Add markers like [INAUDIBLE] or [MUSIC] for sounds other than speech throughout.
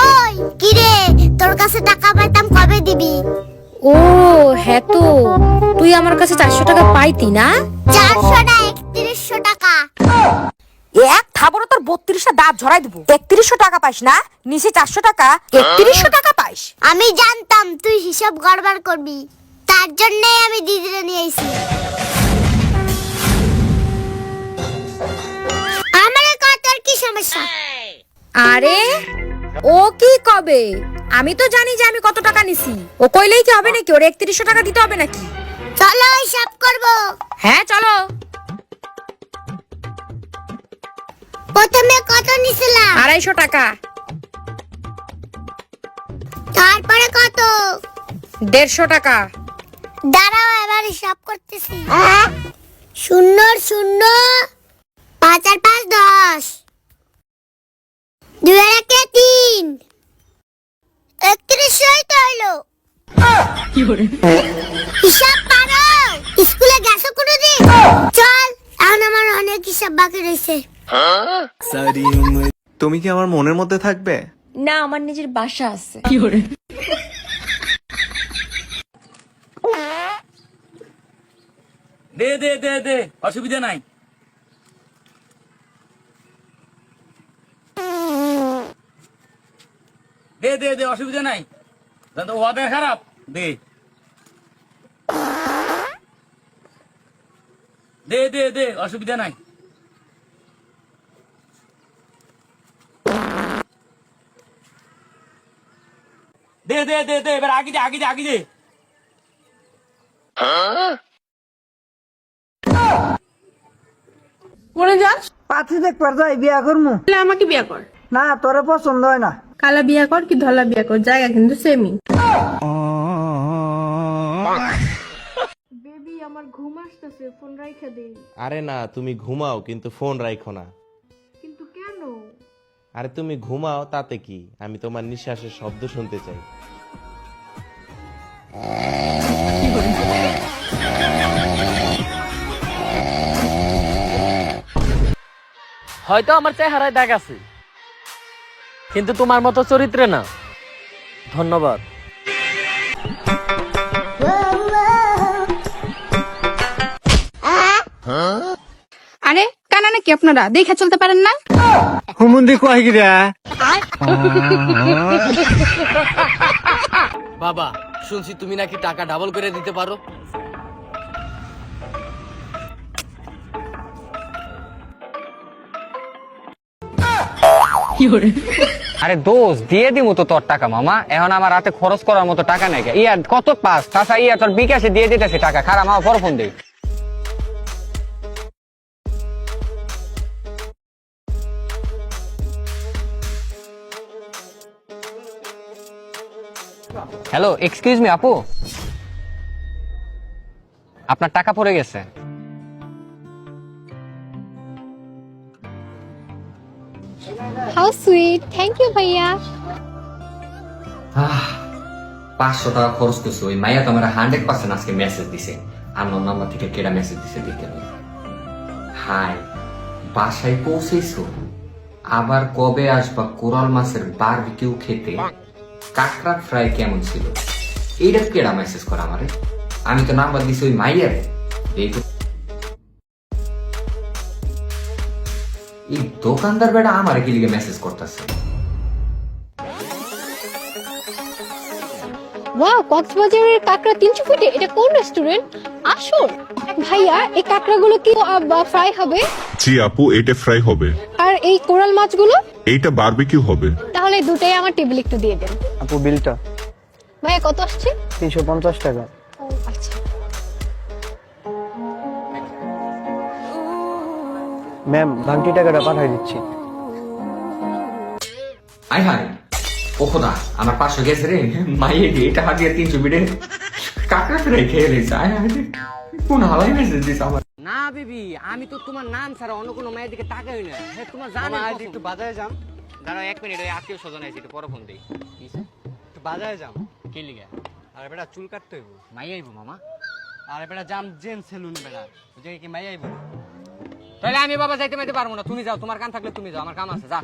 ওই কিরে তোর কাছে টাকা পাইতাম কবে দিবি? ও হ্যাঁ তো। তুই আমার কাছে চারশো টাকা পাইতি না? চারশো না একত্রিশশো টাকা। এক থাবড়ো তোর বত্রিশটা দাঁত ঝরাই দিব। একত্রিশশো টাকা পাইস না? নিচে চারশো টাকা একত্রিশশো টাকা পাইস। আমি জানতাম তুই হিসাব গড়বড় করবি। তার জন্যই আমি দিদিরে নিয়ে আইছি। আমার কত কি সমস্যা? আরে ও কি কবে? আমি তো জানি যে আমি কত টাকা নিছি। ও কইলেই কি হবে নাকি? ওর একত্রিশশো টাকা দিতে হবে নাকি? চলো হিসাব করব। হ্যাঁ চলো। প্রথমে কত নিছিলাম? আড়াইশো টাকা। তারপরে কত? দেড়শো টাকা। দাঁড়াও এবার হিসাব করতেছি। শূন্য শূন্য পাঁচ আর পাঁচ দশ দুই আর একে তিন একত্রিশশোই তো হইল হিসাব পারো। স্কুলে গেছো কোনোদিন? চল এখন আমার অনেক হিসাব বাকি রয়েছে। তুমি কি আমার মনের মধ্যে থাকবে? না আমার নিজের বাসা আছে। দে দে দে দে অসুবিধা নাই। দে দে দে অসুবিধা নাই। জানো ওয়াদা খারাপ। দে। দে দে দে অসুবিধা নাই। দে দে দে দে এবার আগে দে আগে দে আগে দে। মরে যাস? পাত্রী দেখবার যাই বিয়া করমু। তাহলে আমাকে বিয়া কর। না তোরে পছন্দ হয় না। কালা বিয়া কর কি ধলা বিয়া কর? জায়গা কিন্তু সেমই বেবি আমার ঘুম আসতেছে ফোন রাইখা দেই আরে না তুমি ঘুমাও কিন্তু ফোন রাখো না। কিন্তু কেন? আরে তুমি ঘুমাও তাতে কি? আমি তোমার নিঃশ্বাসের শব্দ শুনতে চাই। হয়তো আমার চেহারায় দাগ আছে কিন্তু তোমার মতো চরিত্রে না। ধন্যবাদ। আরে কানা নাকি আপনারা? দেখে চলতে পারেন না? হুমুন্দি কয় গিরা [LAUGHS] বাবা শুনছি তুমি নাকি টাকা ডাবল করে দিতে পারো। আরে দোষ দিয়ে দিমু তো তোর টাকা মামা। এখন আমার রাতে খরচ করার মতো টাকা নাই ইয়া কত পাস? তাছাড়া ইয়া তোর বিকাশে দিয়ে দিতেছে টাকা। খারাপ মামা পর ফোন দেই হ্যালো এক্সকিউজ মি আপু। আপনার টাকা পড়ে গেছে। হাউ সুইট থ্যাংক ইউ ভাইয়া। পাঁচশো টাকা খরচ করছে। ওই মাইয়া তো আমার হান্ড্রেড পার্সেন্ট আজকে মেসেজ দিছে। আননোন নাম্বার থেকে কেডা মেসেজ দিছে দেখে নিই। হাই বাসায় পৌঁছেছো? আবার কবে আসবা? কোরাল মাছের বারবিকিউ খেতে? কাঁকড়া ফ্রাই কেমন ছিল? এইটা কেডা মেসেজ করা আমারে? আমি তো নাম্বার দিছি ওই মাইয়ারে। এই তো এই দোকানদার বেটা আমারে কি লিগে মেসেজ করতেছে? ওয়াও কক্সবাজারের কাঁকড়া তিনশো ফুটে? এটা কোন রেস্টুরেন্ট আসুন। ভাইয়া এই কাঁকড়াগুলো কি ফ্রাই হবে? জি আপু এটা ফ্রাই হবে। আর এই কোরাল মাছগুলো? এইটা বারবিকিউ হবে। তাহলে দুটাই আমার টেবিল একটু দিয়ে দেন। আপু বিলটা। ভাইয়া কত আসছে? তিনশো পঞ্চাশ টাকা। ও আচ্ছা। ম্যাম ভাঙটি টাকাটা পাঠাই দিচ্ছি। আই হাই ও খোদা আমার পাঁচশো গেছে রে। মাইয়ে দিয়ে এটা হাত দিয়ে তিনশো বিড়ে কাকড়া ফিরে খেয়ে রয়েছে। আয় রে। কোন হালাই মেসেজ দিস আমার? না বেবি আমি তো তোমার নাম ছাড়া অন্য কোনো মায়ের দিকে তাকাই না। হ্যাঁ তোমার জানো একটু বাজারে যাম দাঁড়াও এক মিনিট ওই আত্মীয় স্বজন আছে একটু পরে ফোন দিই। বাজারে যাম কি লিগা? আর বেটা চুল কাটতে হইব। মাই আইবো মামা। আর বেটা যাম জেন সেলুন বেটা। ওই জায়গায় কি মাই আইব। তাহলে আমি বাবা যাইতে মাইতে পারব না। তুমি যাও তোমার কাম থাকলে তুমি যাও আমার কাম আছে যা।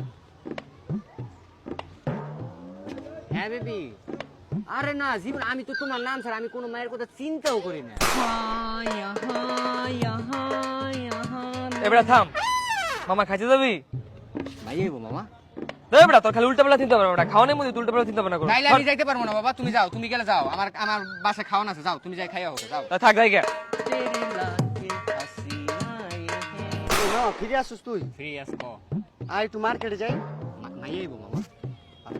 হ্যাঁ বেবি। আরে না জীবন আমি তো তোমার নাম ছাড়া আমি কোনো মায়ের কথা চিন্তাও করি না। এবারে থাম। মামা খাইতে যাবি? ভাই আইবো মামা। তোর খালি উল্টা পাল্টা চিন্তা পারবে না খাওয়ানোর মধ্যে উল্টা পাল্টা চিন্তা ভাবনা করো। তাইলে আমি যাইতে পারব না বাবা। তুমি যাও তুমি গেলে যাও। আমার আমার বাসায় খাওয়ান আছে যাও। তুমি যাই খাইয়া যাও। তা থাক যাই গে। ফিরে আসছিস তুই। ফ্রি একটু মার্কেটে যাই। আইবো মামা।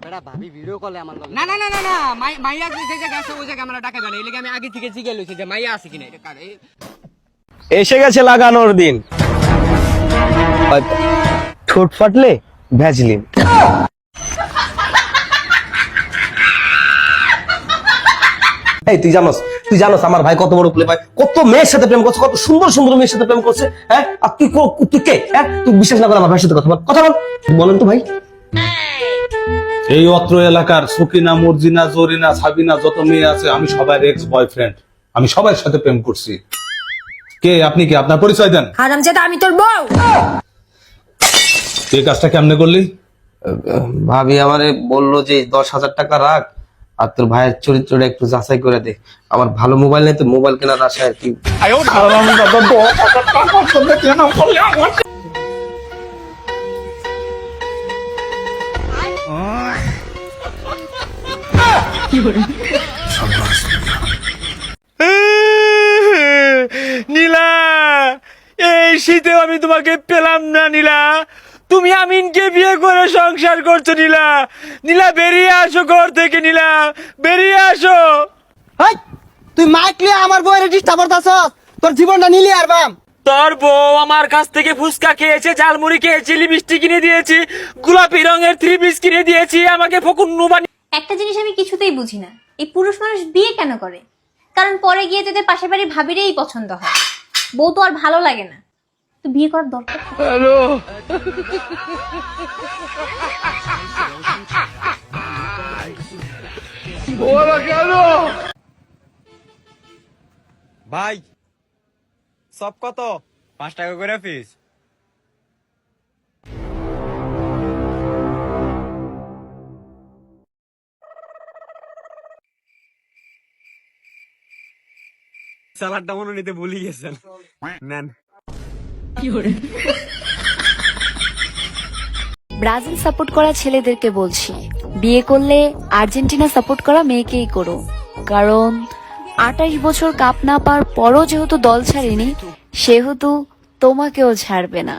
বেড়া ভাবি ভিডিও কলে আমার লগে। না না না না না। মাই মাইয়া যে যে জায়গা আছে ওই জায়গা আমরা ডাকাই বানাই এলাকা আমি আগে থেকে জিগে লইছি যে মাইয়া আছে কিনা। এটা কার? এসে গেছে লাগানোর দিন। ঠোঁট ফাটলে ভ্যাজলিন এই তুই জানোস তুই জানোস আমার ভাই কত বড় প্লে ভাই কত মেয়ের সাথে প্রেম করছে কত সুন্দর সুন্দর মেয়ের সাথে প্রেম করছে হ্যাঁ? আর তুই তুই কে হ্যাঁ? তুই বিশ্বাস না করে আমার ভাইয়ের সাথে কথা বল। কথা বল। বলেন তো ভাই। এই অত্র এলাকার সকিনা মর্জিনা জরিনা সাবিনা যত মেয়ে আছে আমি সবার এক্স বয়ফ্রেন্ড আমি সবার সাথে প্রেম করছি। কে আপনি কি? আপনার পরিচয় দেন। হারামজাদা আমি তোর বউ। এই কাজটা কেমনে করলি? ভাবি আমারে বলল যে দশ হাজার টাকা রাখ আর তোর ভাইয়ের চরিত্রটা একটু যাচাই করে দে আমার ভালো মোবাইল নেই তো মোবাইল কেনার আশায় আর কি। নীলা এই শীতে আমি তোমাকে পেলাম না নীলা। তুমি আমিনকে বিয়ে করে সংসার করছ নীলা। নীলা বেরিয়ে আসো ঘর থেকে নীলা। বেরিয়ে আসো। তুই মাইক নিয়ে আমার বইয়ের ডিস্টার্ব করতাছস? তোর জীবনটা নিলি আর বাম। তোর বউ আমার কাছ থেকে ফুচকা খেয়েছে ঝালমুড়ি খেয়েছি লিপস্টিক কিনে দিয়েছি গোলাপি রঙের থ্রি পিস কিনে দিয়েছি আমাকে ফকুন্নু বানিয়ে একটা জিনিস আমি কিছুতেই বুঝি না। এই পুরুষ মানুষ বিয়ে কেন করে? কারণ পরে গিয়ে তাদের পাশের বাড়ির ভাবিরেই পছন্দ হয়। বউ তো আর ভালো লাগে না। তো বিয়ে করার দরকার? ভাই সব কত? পাঁচ টাকা করে পিস সালাডটা মনে নিতে ভুলে গেছেন। নেন। ব্রাজিল সাপোর্ট করা ছেলেদেরকে বলছি, বিয়ে করলে আর্জেন্টিনা সাপোর্ট করা মেয়েকেই করো। কারণ আটাইশ বছর কাপ না পাওয়ার পরও যেহেতু দল ছাড়েনি, সেহেতু তোমাকেও ছাড়বে না।